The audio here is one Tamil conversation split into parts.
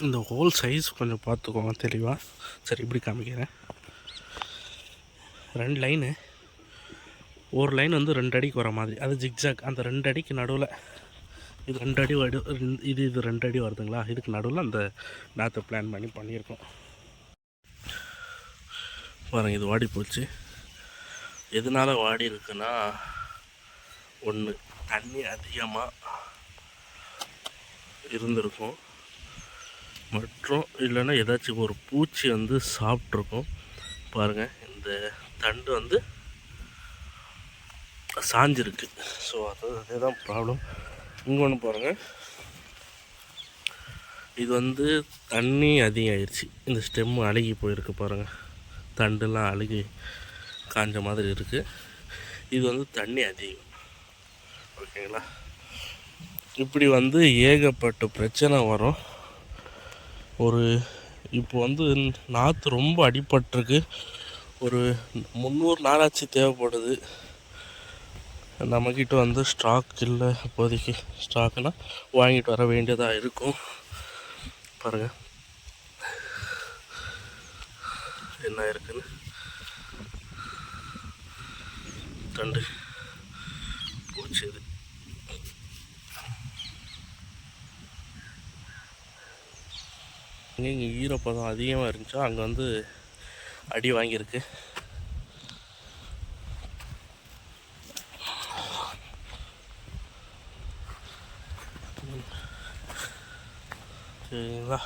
இந்த ஹோல் சைஸ் கொஞ்சம் பார்த்துக்கோங்க தெளிவாக சரி இப்படி காமிக்கிறேன். ரெண்டு லைனு. ஒரு லைன் வந்து ரெண்டு அடிக்கு வர மாதிரி. அது ஜிக்ஜாக் அந்த ரெண்டு அடிக்கு நடுவில் இது ரெண்டு அடி ரெண்டு- இது இது ரெண்டு அடி வருதுங்களா? இதுக்கு நடுவில் அந்த நாற்றை பிளான் பண்ணி பண்ணியிருக்கோம். பாருங்க இது வாடி போச்சு. எதனால் வாடி இருக்குன்னா ஒன்று தண்ணி அதிகமாக இருந்திருக்கும். மற்றும் இல்லைன்னா ஏதாச்சும் ஒரு பூச்சி வந்து சாப்பிட்ருக்கும். பாருங்கள் இந்த தண்டு வந்து சாஞ்சிருக்கு. ஸோ அது அதுதான் ப்ராப்ளம் இங்கே ஒன்று பாருங்கள் இது வந்து தண்ணி அதிகமாகிடுச்சு இந்த ஸ்டெம் அழுகி போயிருக்கு பாருங்கள் தண்டுலாம் அழுகி காஞ்ச மாதிரி இருக்குது இது வந்து தண்ணி அதிகம். ஓகேங்களா? இப்படி வந்து ஏகப்பட்ட பிரச்சனை வரும். ஒரு இப்போ வந்து நாற்று ரொம்ப அடிபட்டிருக்கு. ஒரு முந்நூறு நாளாச்சு தேவைப்படுது. நம்மக்கிட்ட வந்து ஸ்டாக் இல்லை. இப்போதைக்கு ஸ்டாக்னால் வாங்கிட்டு வர வேண்டியதாக இருக்கும். பாருங்கள் என்ன இருக்குன்னு. தண்டு பூச்சி இது அங்கே இங்கே ஈரப்பதம் அதிகமாக இருந்துச்சோ அங்கே வந்து அடி வாங்கியிருக்கு. சரிங்களா?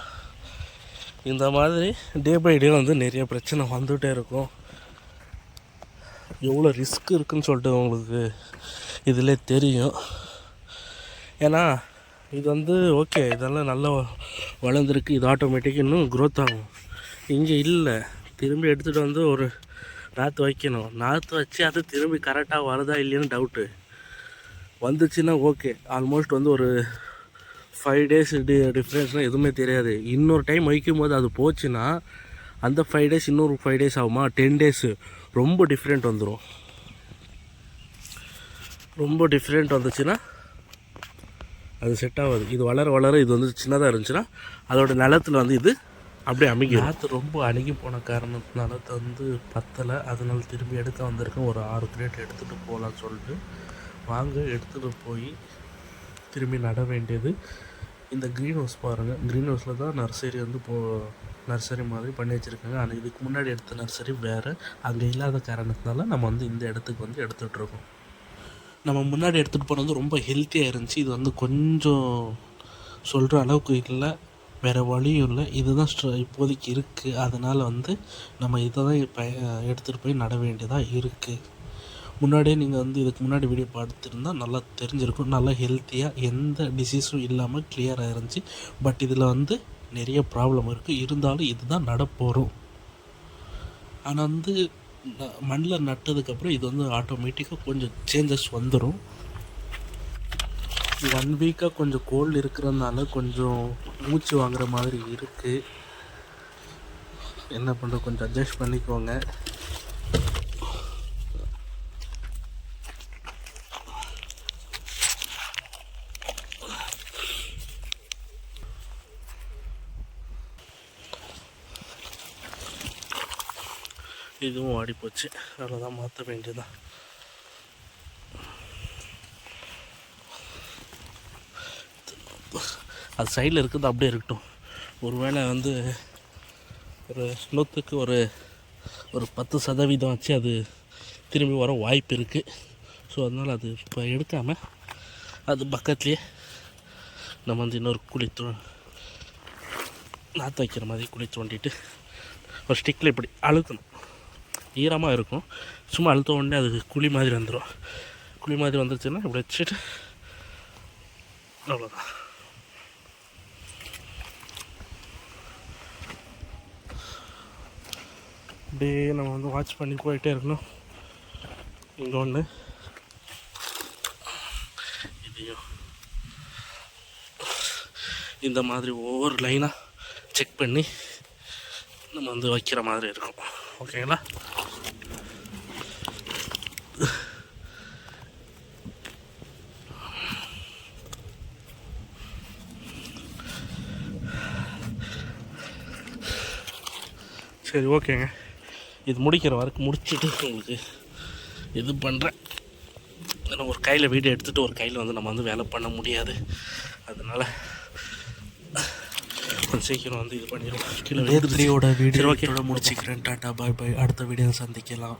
இந்த மாதிரி டே பை டே வந்து நிறைய பிரச்சனை வந்துகிட்டே இருக்கும். எவ்வளோ ரிஸ்க் இருக்குன்னு சொல்லிட்டு உங்களுக்கு இதில் தெரியும். ஏன்னா இது வந்து ஓகே இதெல்லாம் நல்லா வளர்ந்துருக்கு. இது ஆட்டோமேட்டிக் இன்னும் க்ரோத் ஆகும். இங்கே இல்லை. திரும்பி எடுத்துகிட்டு வந்து ஒரு நாற்று வைக்கணும். நாற்று வச்சு அது திரும்பி கரெக்டாக வருதா இல்லையான்னு டவுட்டு வந்துச்சுன்னா ஓகே ஆல்மோஸ்ட் வந்து ஒரு ஃபைவ் டேஸ் டி டிஃப்ரென்ஸ்னால் எதுவுமே தெரியாது. இன்னொரு டைம் வைக்கும் போது அது போச்சுன்னா அந்த ஃபைவ் டேஸ் இன்னொரு ஃபைவ் டேஸ் ஆகுமா? டென் டேஸு ரொம்ப டிஃப்ரெண்ட் வந்துடும் ரொம்ப டிஃப்ரெண்ட் வந்துச்சுன்னா அது செட் ஆகாது. இது வளர வளர இது வந்து சின்னதாக இருந்துச்சுன்னா அதோட நிலத்தில் வந்து இது அப்படியே அமைக்க நாற்று ரொம்ப அணுகி போன காரணத்தினால அது வந்து பத்தலை. அதனால திரும்பி எடுக்க வந்திருக்கேன். ஒரு ஆறு கிரேட் எடுத்துகிட்டு போகலான்னு சொல்லிட்டு. வாங்க எடுத்துகிட்டு போய் திரும்பி நட வேண்டியது. இந்த க்ரீன் ஹவுஸ் பாருங்கள் க்ரீன் ஹவுஸில் தான் நர்சரி வந்து போ நர்சரி மாதிரி பண்ணி வச்சுருக்காங்க. ஆனால் இதுக்கு முன்னாடி எடுத்த நர்சரி வேறு. அங்கே இல்லாத காரணத்தினால நம்ம வந்து இந்த இடத்துக்கு வந்து எடுத்துகிட்ருக்கோம் நம்ம முன்னாடி எடுத்துகிட்டு போனது ரொம்ப ஹெல்த்தியாக இருந்துச்சு. இது வந்து கொஞ்சம் சொல்கிற அளவுக்கு இல்லை. வேறு வழியும் இல்லை. இதுதான் ஸ்ட்ர இப்போதைக்கு இருக்குது அதனால் வந்து நம்ம இதை தான் இப்போ எடுத்துகிட்டு போய் நட வேண்டியதாக இருக்குது முன்னாடியே நீங்கள் வந்து இதுக்கு முன்னாடி வீடியோ பார்த்துருந்தா நல்லா தெரிஞ்சிருக்கும். நல்லா ஹெல்த்தியாக எந்த டிசீஸும் இல்லாமல் கிளியராக இருந்துச்சு. பட் இதில் வந்து நிறைய ப்ராப்ளம் இருக்குது இருந்தாலும் இதுதான் நடப்போகிறோம் ஆனால் வந்து மண்ணில் நட்டதுக்கப்புறம் இது வந்து ஆட்டோமேட்டிக்காக கொஞ்சம் சேஞ்சஸ் வந்துடும் ஒன் வீக்காக கொஞ்சம் கோல்டு இருக்கிறதுனால கொஞ்சம் மூச்சு வாங்குற மாதிரி இருக்குது என்ன பண்ணுறது? கொஞ்சம் அட்ஜஸ்ட் பண்ணிக்கோங்க. இதுவும் வாடி போச்சு அவ்வளோதான் மாற்ற வேண்டியதான் அது சைடில் இருக்கிறது அப்படியே இருக்கட்டும். ஒருவேளை வந்து ஒரு நூற்றுக்கு ஒரு ஒரு பத்து சதவீதம் வச்சு அது திரும்பி வர வாய்ப்பு இருக்குது ஸோ அதனால் அது இப்போ எடுக்காமல் அது பக்கத்துலேயே நம்ம வந்து இன்னொரு குழி தோ நாற்று வைக்கிற மாதிரி குழி தோண்டிட்டு ஒரு ஸ்டிக்கில் இப்படி அழுத்தணும். ஈரமாக இருக்கும். சும்மா அழுத்த உடனே அது குழி மாதிரி வந்துடும் குழி மாதிரி வந்துருச்சுன்னா இப்படி வச்சுட்டு அவ்வளோதான் அப்படியே நம்ம வந்து வாட்ச் பண்ணி போயிட்டே இருக்கணும். இங்கே ஒன்று இதையும். இந்த மாதிரி ஒவ்வொரு லைனாக செக் பண்ணி நம்ம வந்து வைக்கிற மாதிரி இருக்கும். ஓகேங்களா சரி ஓகேங்க. இது முடிக்கிற ஒர்க் முடிச்சுட்டு உங்களுக்கு இது பண்ணுறேன் ஏன்னா ஒரு கையில் வீடியோ எடுத்துகிட்டு ஒரு கையில் வந்து நம்ம வந்து வேலை பண்ண முடியாது. அதனால் கொஞ்சம் சீக்கிரம் வந்து இது பண்ணிடுவோம். கீழே டே த்ரீயோட சரி, வீடியோ okay. ஓகே முடிச்சுக்கிறேன். Tata bye bye. அடுத்த வீடியோ சந்திக்கலாம்.